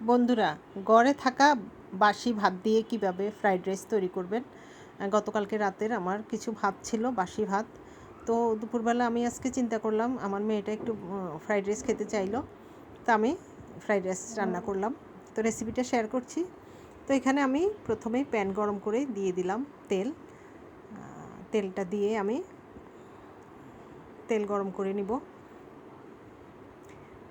বন্ধুরা, গড়ে থাকা বাসি ভাত দিয়ে কীভাবে ফ্রাইড রাইস তৈরি করবেন? গতকালকে রাতের আমার কিছু ভাত ছিল, বাসি ভাত। তো দুপুরবেলা আমি আজকে চিন্তা করলাম, আমার মেয়েটা একটু ফ্রাইড রাইস খেতে চাইলো। তো আমি ফ্রাইড রাইস রান্না করলাম। তো রেসিপিটা শেয়ার করছি। তো এখানে আমি প্রথমেই প্যান গরম করে দিয়ে দিলাম তেল। তেলটা দিয়ে আমি তেল গরম করে নিব।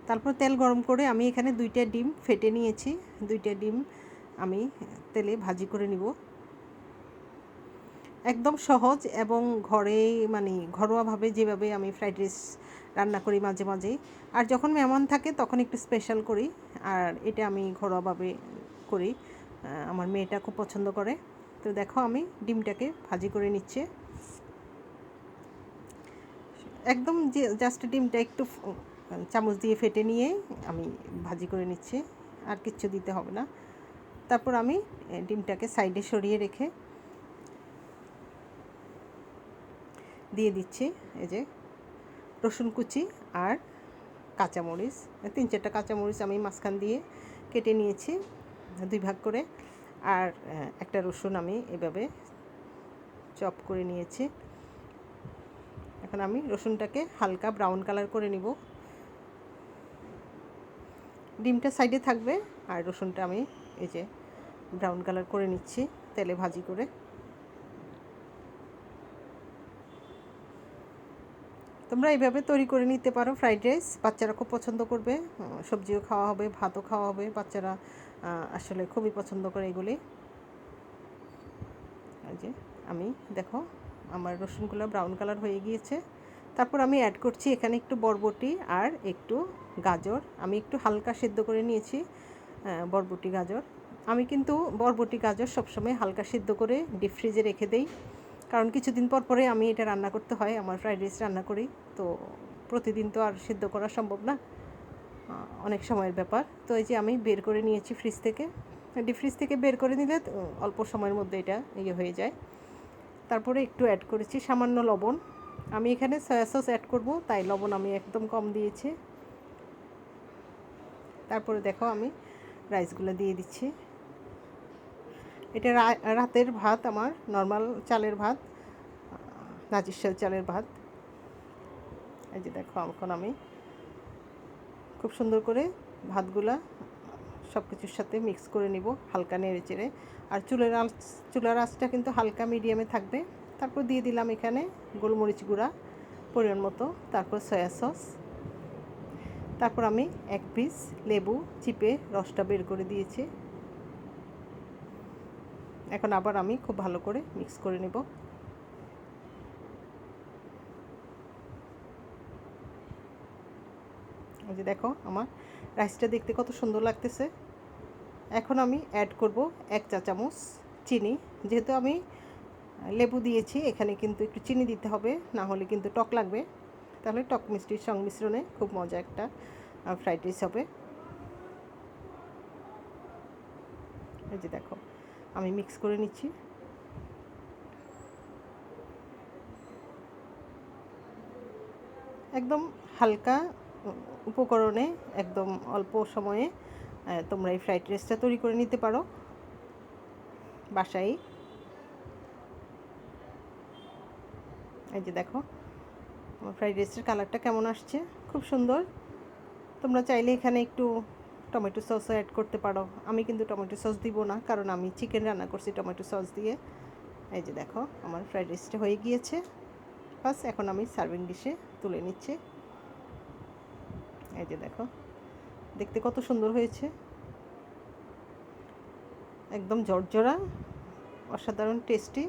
তারপর তেল গরম করে আমি এখানে দুইটা ডিম ফেটে নিয়েছি। দুইটা ডিম আমি তেলে ভাজি করে নিব। একদম সহজ এবং ঘরে মানে ঘরোয়াভাবে যেভাবে আমি ফ্রাইড রাইস রান্না করি মাঝে মাঝে আর যখন মেহমান থাকে তখন একটু স্পেশাল করি। আর এটা আমি ঘরোয়াভাবে করি। আমার মেয়েটা খুব পছন্দ করে। তো দেখো আমি ডিমটাকে ভাজি করে নিচ্ছে। একদম যে জাস্ট ডিমটা একটু চামচ দিয়ে ফেটে নিয়ে আমি ভাজি করে নিচ্ছি, আর কিচ্ছু দিতে হবে না। তারপর আমি ডিমটাকে সাইডে সরিয়ে রেখে দিয়ে দিচ্ছি, এই যে রসুন কুচি আর কাঁচামরিচ। তিন চারটা কাঁচামরিচ আমি মাঝখান দিয়ে কেটে নিয়েছি দুই ভাগ করে, আর একটা রসুন আমি এভাবে চপ করে নিয়েছি। এখন আমি রসুনটাকে হালকা ব্রাউন কালার করে নিব। ডিমটা সাইডে থাকবে আর রসুনটা আমি এই যে ব্রাউন কালার করে নিচ্ছি তেলে ভাজি করে। তোমরা এইভাবে তৈরি করে নিতে পারো ফ্রাইড রাইস, বাচ্চারা খুব পছন্দ করবে সবজিও খাওয়া হবে, ভাতও খাওয়া হবে, বাচ্চারা আসলে খুবই পছন্দ করে এগুলি। যে আমি, দেখো, আমার রসুনগুলো ব্রাউন কালার হয়ে গিয়েছে। তারপর আমি অ্যাড করছি এখানে একটু বরবটি আর একটু গাজর। আমি একটু হালকা সিদ্ধ করে নিয়েছি বরবটি গাজর। আমি কিন্তু বরবটি গাজর সবসময় হালকা সিদ্ধ করে ডিপ ফ্রিজে রেখে দেই। কারণ কিছুদিন পর পরে আমি এটা রান্না করতে হয়, আমার ফ্রাইড রাইস রান্না করি। তো প্রতিদিন তো আর সিদ্ধ করা সম্ভব না অনেক সময়ের ব্যাপার। তো এই যে আমি বের করে নিয়েছি ফ্রিজ থেকে। ডিপ ফ্রিজ থেকে বের করে নিলে অল্প সময়ের মধ্যে এটা ইয়ে হয়ে যায়। তারপরে একটু অ্যাড করেছি সামান্য লবণ। আমি এখানে সয়া সস অ্যাড করব, তাই লবণ আমি একদম কম দিয়েছি। তারপরে দেখো আমি রাইসগুলো দিয়ে দিচ্ছি। এটা রাতের ভাত আমার নর্মাল চালের ভাত, নাজির চালের ভাত। এই যে দেখো এখন আমি খুব সুন্দর করে ভাতগুলা সব কিছুর সাথে মিক্স করে নিব, হালকা নেড়ে চেড়ে। আর চুলের আঁচ চুলার আঁচটা কিন্তু হালকা মিডিয়ামে থাকবে। তারপর দিয়ে দিলাম এখানে গোলমরিচ গুঁড়া পরিমাণ মতো, তারপর সয়া সস। তারপর আমি এক পিস লেবু চিপে রসটা বের করে দিয়েছি। এখন আবার আমি খুব ভালো করে মিক্স করে নেব। যে দেখো আমার রাইসটা দেখতে কত সুন্দর লাগতেছে। এখন আমি অ্যাড করব এক চা চামচ চিনি। যেহেতু আমি লেবু দিয়েছি, এখানে কিন্তু একটু চিনি দিতে হবে, না হলে কিন্তু টক লাগবে। তাহলে টক মিষ্টির সংমিশ্রণে খুব মজা একটা ফ্রাইড রাইস হবে। এই যে দেখো, আমি মিক্স করে নিচ্ছি। একদম হালকা উপকরণে, একদম অল্প সময়ে তোমরা এই ফ্রাইড রাইসটা তৈরি করে নিতে পারো। বাসায় এই যে দেখো, আমার ফ্রাইড রাইসের কালারটা কেমন আসছে? খুব সুন্দর। তোমরা চাইলে এখানে একটু টমেটো সসও অ্যাড করতে পারো। আমি কিন্তু টমেটো সস দিব না, কারণ আমি চিকেন রান্না করছি টমেটো সস দিয়ে। এই যে দেখো, আমার ফ্রাইড রাইসটা হয়ে গিয়েছে। বাস, এখন আমি সার্ভিং ডিশে তুলে নিচ্ছি। এই যে দেখো, দেখতে কত সুন্দর হয়েছে। একদম জর্জরা, অসাধারণ টেস্টি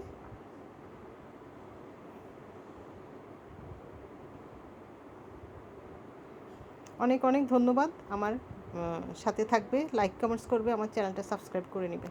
অনেক অনেক ধন্যবাদ। আমার সাথে থাকবে লাইক কমেন্টস করবে আমার চ্যানেলটা সাবস্ক্রাইব করে নেবে।